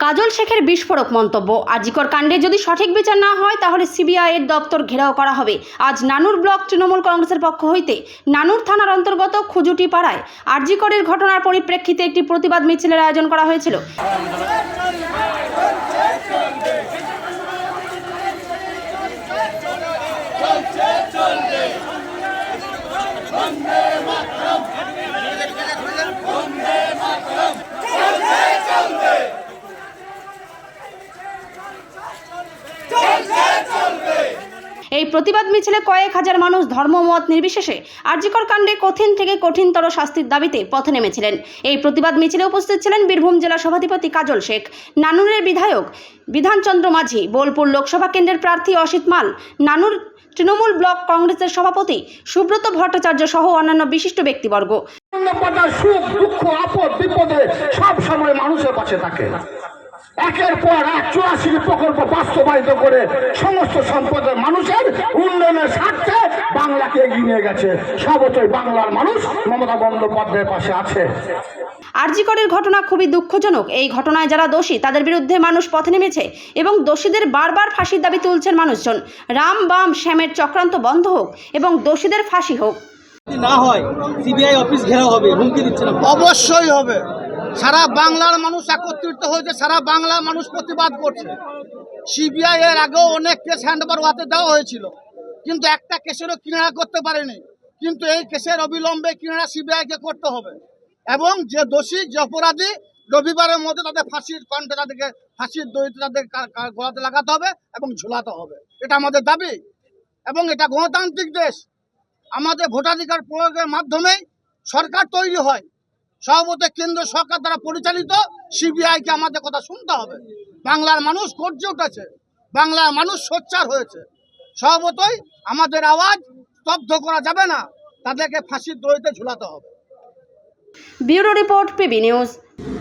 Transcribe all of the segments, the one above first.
কাজল শেখের বিস্ফোরক মন্তব্য আজিকর কাণ্ডে যদি সঠিক বিচার না হয় তাহলে সিবিআই এর দপ্তর ঘেরাও করা হবে আজ নানুর ব্লক তৃণমূল কংগ্রেসের পক্ষ হইতে নানুর থানার অন্তর্গত খুজুটি পাড়ায় আরজিকরের ঘটনার পরিপ্রেক্ষিতে একটি প্রতিবাদ মিছিলের আয়োজন করা হয়েছিল প্রতিবাদ মিছিলে কয়েক হাজার মানুষ ধর্মমত নির্বিশেষে আরজিকর কাণ্ডে কঠিন থেকে কঠিনতর শাস্তির দাবিতে পথে নেমেছিলেন। এই প্রতিবাদ মিছিলে উপস্থিত ছিলেন বীরভূম জেলা সভাধিপতি কাজল শেখ, নানুরের বিধায়ক বিধানচন্দ্র মাঝি, বোলপুর লোকসভা কেন্দ্রের প্রার্থী অসিত মাল, নানুর তৃণমূল ব্লক কংগ্রেসের সভাপতি সুব্রত ভট্টাচার্য সহ অন্যান্য বিশিষ্ট ব্যক্তিবর্গ। সুখ, দুঃখ, আপদ, বিপদে সব সময় মানুষের পাশে থাকে। একের পর এক চুরাশি প্রকল্প বাস্তবায়িত করে সমস্ত সম্পদের মানুষের উন্নয়নের স্বার্থে বাংলাকে এগিয়ে নিয়ে গেছে। সর্বতই বাংলার মানুষ মমতা বন্দ্যোপাধ্যায়ের পাশে আছে। আরজিকরের ঘটনা খুবই দুঃখজনক। এই ঘটনায় যারা দোষী তাদের বিরুদ্ধে মানুষ পথে নেমেছে এবং দোষীদের বারবার ফাঁসির দাবি তুলছেন মানুষজন। রাম বাম শ্যামের চক্রান্ত বন্ধ হোক এবং দোষীদের ফাঁসি হোক। না হয় সিবিআই অফিস ঘেরাও হবে হুমকি দিচ্ছেন আপনি। অবশ্যই হবে। সারা বাংলার মানুষ একত্রিত হয়েছে, সারা বাংলার মানুষ প্রতিবাদ করছে। সিবিআই এর আগেও অনেক কেস হ্যান্ডওভার হাতে দেওয়া হয়েছিল, কিন্তু একটা কেসেরও কিনারা করতে পারেনি। কিন্তু এই কেসের অবিলম্বে কিনারা সিবিআইকে করতে হবে। এবং যে দোষী, যে অপরাধী, রবিবারের মধ্যে তাদের ফাঁসির কণ্ঠে তাদেরকে, ফাঁসির দড়িতে তাদের গলাতে লাগাতে হবে এবং ঝুলাতে হবে। এটা আমাদের দাবি। এবং এটা গণতান্ত্রিক দেশ। আমাদের ভোটাধিকার প্রয়োগের মাধ্যমেই সরকার তৈরি হয়। সর্বত কেন্দ্র সরকার দ্বারা পরিচালিত সিবিআইকে আমাদের কথা শুনতে হবে। বাংলার মানুষ গর্জে উঠেছে। বাংলার মানুষ সোচ্চার হয়েছে। সহমতই আমাদের আওয়াজ স্তব্ধ করা যাবে না। তাদেরকে ফাঁসির দড়িতে ঝুলাতে হবে। Bureau report PB news.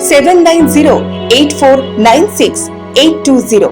seven nine zero eight four nine six eight two zero